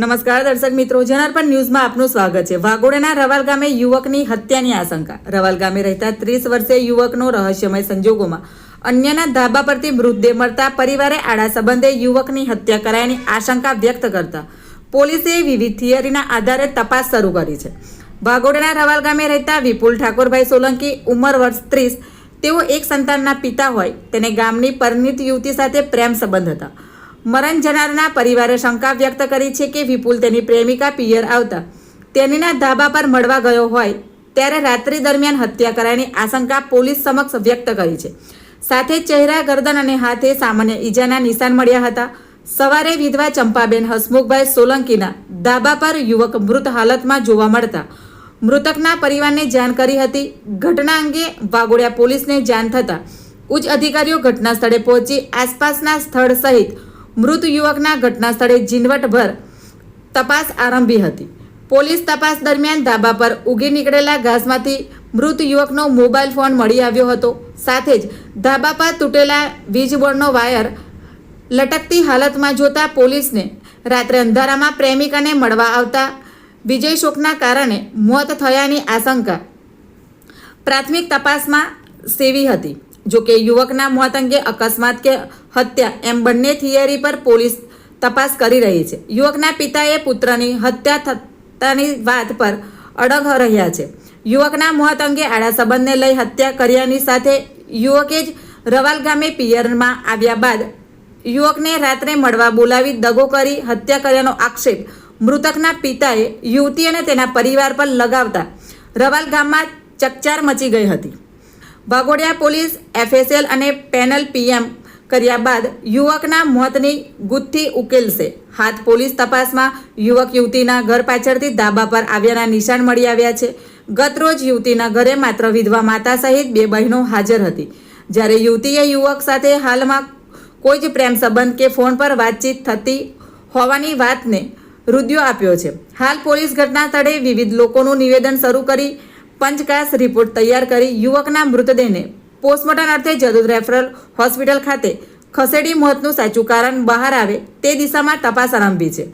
નમસ્કાર દર્શક મિત્રો, જનાર્પણ ન્યૂઝમાં આપનું સ્વાગત છે. વાઘોડાના રવાલ ગામે યુવકની હત્યાની આશંકા. રવાલ ગામે રહેતા ત્રીસ વર્ષીય યુવકનો રહસ્યમય સંજોગોમાં અન્યના ધાબા પરથી મૃતદેહ મળતા પરિવારે આડા સંબંધે યુવકની હત્યા કરાયાની આશંકા વ્યક્ત કરતા પોલીસે વિવિધ થિયરીના આધારે તપાસ શરૂ કરી છે. વાઘોડાના રવાલ ગામે રહેતા વિપુલ ઠાકોરભાઈ સોલંકી, ઉંમર વર્ષ ત્રીસ, તેઓ એક સંતાનના પિતા હોય. તેને ગામની પરિણીત યુવતી સાથે પ્રેમ સંબંધ હતા. મરણ જનારના પરિવારે શંકા વ્યક્ત કરી છે કે વિપુલ તેની પ્રેમિકા પિયર આવતા તેનીના ધાબા પર મળવા ગયો હોય ત્યારે રાત્રિ દરમિયાન હત્યા કરાયાની આશંકા પોલીસ સમક્ષ વ્યક્ત કરી છે. સાથે ચહેરા, ગરદન અને હાથે સામાન્ય ઈજાના નિશાન મળ્યા હતા. સવારે વિધવા ચંપાબેન, હસમુખભાઈ સોલંકીના ધાબા પર યુવક મૃત હાલતમાં જોવા મળતા મૃતકના પરિવારને જાણ કરી હતી. ઘટના અંગે વાગોડિયા પોલીસને જાણ થતાં ઉચ્ચ અધિકારીઓ ઘટના સ્થળે પહોંચી આસપાસના સ્થળ સહિત મૃત યુવકના ઘટના સ્થળે ઝીણવટભર તપાસ આરંભી હતી. પોલીસ તપાસ દરમિયાન ધાબા પર ઉગી નીકળેલા ઘાસમાંથી મૃત યુવકનો મોબાઈલ ફોન મળી આવ્યો હતો. સાથે જ ધાબા પર તૂટેલા વીજબોર્ડનો વાયર લટકતી હાલતમાં જોતા પોલીસને રાત્રે અંધારામાં પ્રેમિકાને મળવા આવતા વિજય શોકના કારણે મોત થયાની આશંકા પ્રાથમિક તપાસમાં સેવી હતી. જોકે યુવકના મોત અંગે અકસ્માત કે હત્યા એમ બંને થિયરી પર પોલીસ તપાસ કરી રહી છે. યુવકના પિતાએ પુત્રની હત્યા થતાની વાત પર અડગ રહ્યા છે. યુવકના મોત અંગે આડા સંબંધને લઈ હત્યા કર્યાની સાથે યુવકે જ રવાલ ગામે પિયરમાં આવ્યા બાદ યુવકને રાત્રે મળવા બોલાવી દગો કરી હત્યા કર્યાનો આક્ષેપ મૃતકના પિતાએ યુવતી અને તેના પરિવાર પર લગાવતા રવાલ ગામમાં ચકચાર મચી ગઈ હતી. વાઘોડિયા પોલીસ, એફએસએલ અને પેનલ પીએમ કર્યા બાદ યુવકના મોતની ગુથ્થી ઉકેલશે. હાથ પોલીસ તપાસમાં યુવક યુવતીના ઘર પાછળથી ધાબા પર આવ્યાના નિશાન મળી આવ્યા છે. ગત રોજ યુવતીના ઘરે માત્ર વિધવા માતા સહિત બે બહેનો હાજર હતી. જ્યારે યુવતીએ યુવક સાથે હાલમાં કોઈ જ પ્રેમ સંબંધ કે ફોન પર વાતચીત થતી હોવાની વાતને રુદ્યો આપ્યો છે. હાલ પોલીસ ઘટના સ્થળે વિવિધ લોકોનું નિવેદન શરૂ કરી પંચકાશ રિપોર્ટ તૈયાર કરી યુવકના મૃતદેહને પોસ્ટમોર્ટમ અર્થે જદુદ રેફરલ હોસ્પિટલ ખાતે ખસેડી મોતનું સાચું કારણ બહાર આવે તે દિશામાં તપાસ આરંભી છે.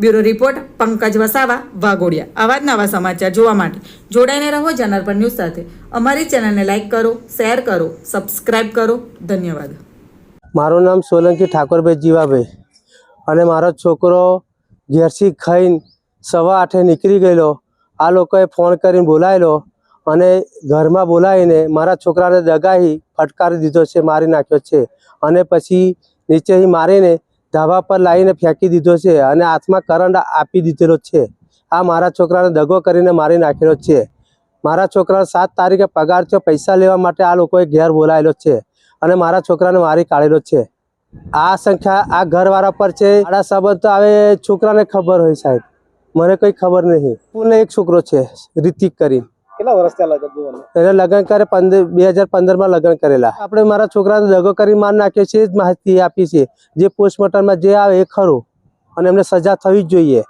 Bureau report, Pankaj Vasava, Waghodia. આવા જ નવા સમાચાર જોવા માટે જોડાઈને રહો જનાર્પણ ન્યૂઝ સાથે. અમારી ચેનલને લાઇક કરો, શેર કરો, સબસ્ક્રાઇબ કરો. ધન્યવાદ. મારું નામ સોલંકી ઠાકોરભાઈ જીવાભાઈ અને મારો છોકરો ઘેરથી ખાઈને સવા આઠે નીકળી ગયેલો. આ લોકોએ ફોન કરીને બોલાવેલો અને ઘરમાં બોલાવીને મારા છોકરાને દગાવી ફટકારી દીધો છે, મારી નાખ્યો છે. અને પછી નીચેથી મારીને ધાબા પર લાવીને ફેંકી દીધો છે અને હાથમાં કરંટ આપી દીધેલો છે. આ મારા છોકરાને દગો કરીને મારી નાખેલો છે. મારા છોકરાને સાત તારીખે પગાર થયો, પૈસા લેવા માટે આ લોકોએ ઘેર બોલાવેલો છે અને મારા છોકરાને મારી કાઢેલો છે. આ સંખ્યા આ ઘરવાળા પર છે. આડા સંબંધ તો હવે છોકરાને ખબર હોય સાહેબ. મને કંઈ ખબર નહીં. પૂર્ણ એક છોકરો છે, રિતિક કરી. લગન જીવનને? એને લગ્ન કરે પંદર, બે હજાર પંદરમાં લગ્ન કરેલા. આપણે મારા છોકરાને દગો કરી માર નાખ્યો છે એ જ માહિતી આપી છે જે પોસ્ટમોર્ટમમાં જે આવે એ ખરું. અને એમને સજા થવી જ જોઈએ.